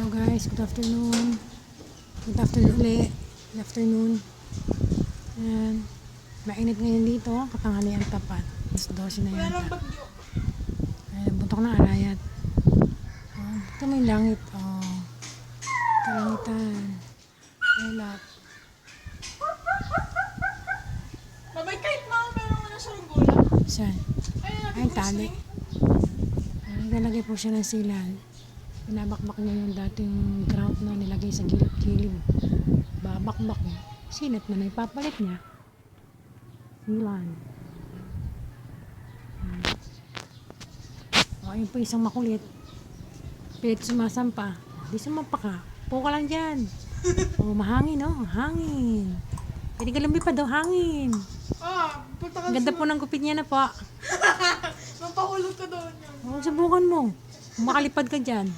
Hello guys, good afternoon. Good afternoon ulit. Good afternoon. Ayan. Mainit ngayon dito, katanghalian tapat. Mas 12 na yata. Ayan, buntok na arayat. Oh, ito may langit. Oh. Kalangitan. Elap. Babay kahit mga meron mo na sa runggola. Saan? Ay, tali. Ay, nilagay po siya ng silan. Pinabakbak niya yung dating grout na nilagay sa gilid-gilid. Babakbak niya. Sinat na na ipapalit niya. Silan. Hmm. O, ayun po isang makulit. Pilit sumasampa. Di sumampa ka. Puka lang dyan. O, mahangin, oh. Hangin. Pwede ka lumipad, oh. Hangin. Ah, ka ganda po ng gupit niya na po. Mapahulog ka doon yan. O, subukan mo. Makalipad ka dyan.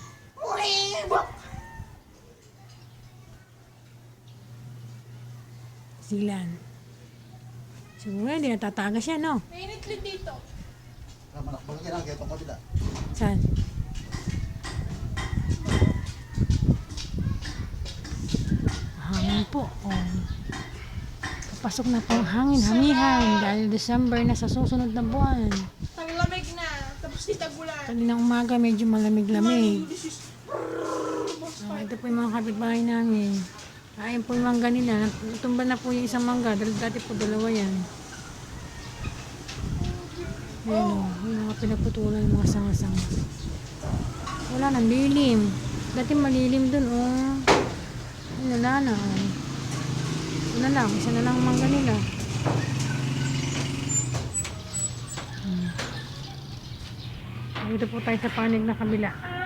Silan. Siguro hindi natatagas yan, no? Mainit din dito. Manakbang yan ang kaya kabila. Saan? Hangin po. Oh. Papasok na po ang hangin, hamihan. Dahil December na sa susunod na buwan. Taglamig na. Tapos di tagulan. Kaninang umaga medyo malamig-lamig. This is... Oh, ito po yung mga kapitbahay namin. Ayun po yung mangga nila. Tumba na po yung isang mangga. Dahil dati po dalawa yan. Ayan o. Yung mga pinagputulan yung mga sanga-sanga. Wala nang lilim. Dati malilim dun o. Oh. Wala na o. Oh. Ano lang. Isa na lang ang mangga nila. Hmm. Dito po tayo sa panig na kabila. Hang.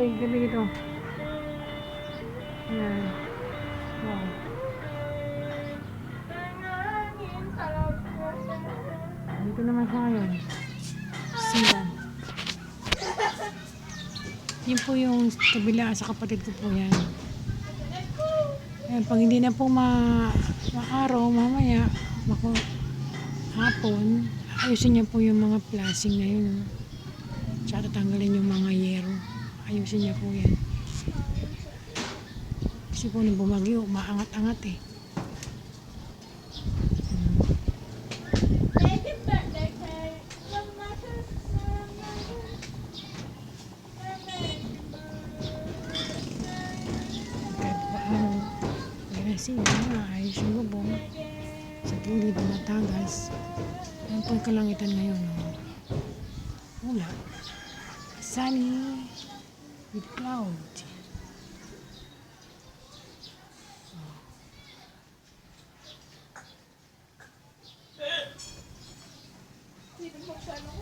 Uy, gabi dito. Ayan. Wow. Dito naman siya ngayon. Silan. Yun po yung kabila sa kapatid ko po yan. Ayan, pag hindi na po ma maaraw, mamaya, mako, hapon, ayusin niya po yung mga plasing na yun. Tsaka tatanggalin yung mga yero. Ayusin niya po yan. Kasi po nung bumagyo, maangat-angat eh. Paano, kaya siya, ayos yung bubong. Sa gilid, matagas. Ang po yung kalangitan ngayon, no? Wala. Sunny with cloud. Dito po siya, no?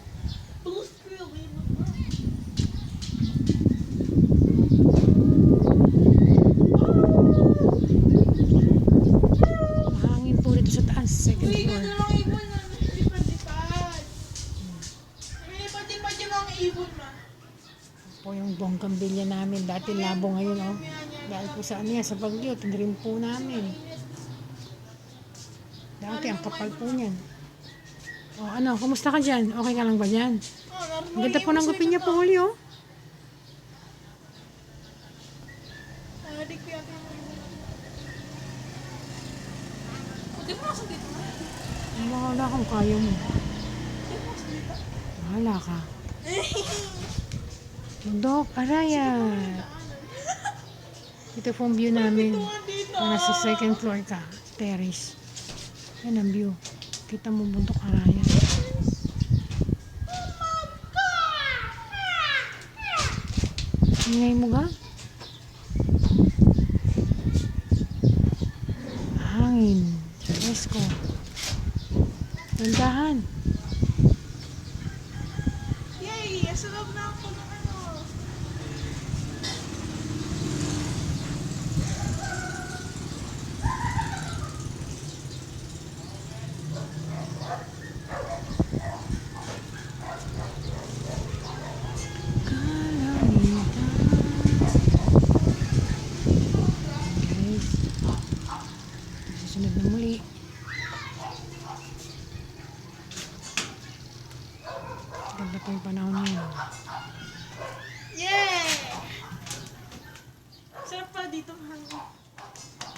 Blue screen, Mahangin po dito sa taas, second Uy, floor. ganda lang ibon na. Lipad-lipad. May lipad-lipad yung mga ibon, ma. Po yung bonggang bilya namin. Dati labo ngayon, oh. Dahil po sa ano yan, sa bagyo, tinrim po namin. Dati, ang kapal po niyan. O ano, kumusta ka dyan? Okay ka lang ba dyan? Oh, Ang ganda po ng gupin niya po, uli, oh. Wala kung kaya mo. Wala ka. Dok, arayat. Ito po ang view namin. Nasa second floor ka, terrace. Yan ang view. Kita mo bundok arayat. Ingay mo ga? Hangin. Presko. Tandahan. Yay! Sa loob na ako ng Ganda po yung panahon niya. Yay! Sarap pa dito hanggang.